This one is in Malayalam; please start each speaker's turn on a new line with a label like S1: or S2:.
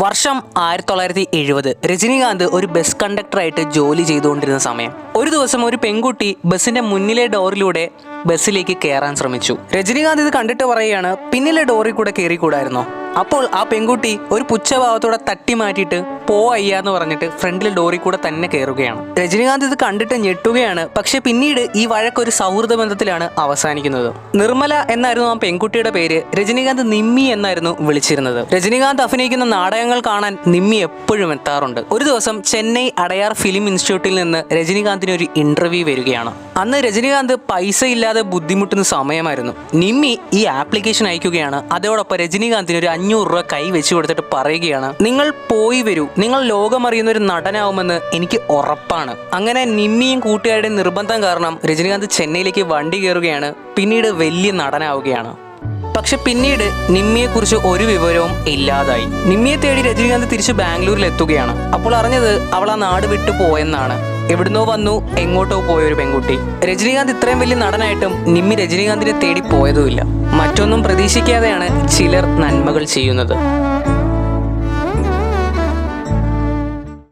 S1: വർഷം ആയിരത്തി തൊള്ളായിരത്തി എഴുപത് രജനീകാന്ത് ഒരു ബസ് കണ്ടക്ടറായിട്ട് ജോലി ചെയ്തുകൊണ്ടിരുന്ന സമയം. ഒരു ദിവസം ഒരു പെൺകുട്ടി ബസ്സിന്റെ മുന്നിലെ ഡോറിലൂടെ ബസ്സിലേക്ക് കയറാൻ ശ്രമിച്ചു. രജനീകാന്ത് ഇത് കണ്ടിട്ട് പറയുകയാണ് പിന്നിലെ ഡോറിൽ കൂടെ കയറിക്കൂടായിരുന്നോ അപ്പോൾ ആ പെൺകുട്ടി ഒരു പുച്ഛഭാവത്തോടെ തട്ടി മാറ്റിയിട്ട് പോ അയ്യ എന്ന് പറഞ്ഞിട്ട് ഫ്രണ്ടിലെ ഡോറി കൂടെ തന്നെ കയറുകയാണ് രജനീകാന്ത് ഇത് കണ്ടിട്ട് ഞെട്ടുകയാണ്. പക്ഷെ പിന്നീട് ഈ വഴക്ക് ഒരു സൗഹൃദ ബന്ധത്തിലാണ് അവസാനിക്കുന്നത്. നിർമ്മല എന്നായിരുന്നു ആ പെൺകുട്ടിയുടെ പേര്. രജനീകാന്ത് നിമ്മി എന്നായിരുന്നു വിളിച്ചിരുന്നത്. രജനീകാന്ത് അഭിനയിക്കുന്ന നാടകങ്ങൾ കാണാൻ നിമ്മി എപ്പോഴും എത്താറുണ്ട്. ഒരു ദിവസം ചെന്നൈ അടയാർ ഫിലിം ഇൻസ്റ്റിറ്റ്യൂട്ടിൽ നിന്ന് രജനീകാന്തിന് ഒരു ഇന്റർവ്യൂ വരികയാണ്. അന്ന് രജനീകാന്ത് പൈസ ഇല്ലാതെ ബുദ്ധിമുട്ടുന്ന സമയമായിരുന്നു. നിമ്മി ഈ ആപ്ലിക്കേഷൻ അയക്കുകയാണ്. അതോടൊപ്പം രജനീകാന്തിന് ഒരു അഞ്ഞൂറ് രൂപ കൈ വെച്ച് കൊടുത്തിട്ട് പറയുകയാണ് നിങ്ങൾ പോയി വരൂ. നിങ്ങൾ ലോകമറിയുന്ന ഒരു നടനാവുമെന്ന് എനിക്ക് ഉറപ്പാണ്. അങ്ങനെ നിമ്മിയും കൂട്ടുകാരുടെ നിർബന്ധം കാരണം രജനീകാന്ത് ചെന്നൈയിലേക്ക് വണ്ടി കയറുകയാണ് പിന്നീട് വലിയ നടനാവുകയാണ്. പക്ഷെ പിന്നീട് നിമ്മിയെ കുറിച്ച് ഒരു വിവരവും ഇല്ലാതായി. നിമ്മിയെ തേടി രജനീകാന്ത് തിരിച്ച് ബാംഗ്ലൂരിൽ എത്തുകയാണ് അപ്പോൾ അറിഞ്ഞത് അവൾ ആ നാട് വിട്ടു പോയെന്നാണ്. എവിടുന്നോ വന്നു എങ്ങോട്ടോ പോയ ഒരു പെൺകുട്ടി. രജനീകാന്ത് ഇത്രയും വലിയ നടനായിട്ടും നിമ്മി രജനീകാന്തിനെ തേടി പോയതുമില്ല. മറ്റൊന്നും പ്രതീക്ഷിക്കാതെയാണ് ചിലർ നന്മകൾ ചെയ്യുന്നത്.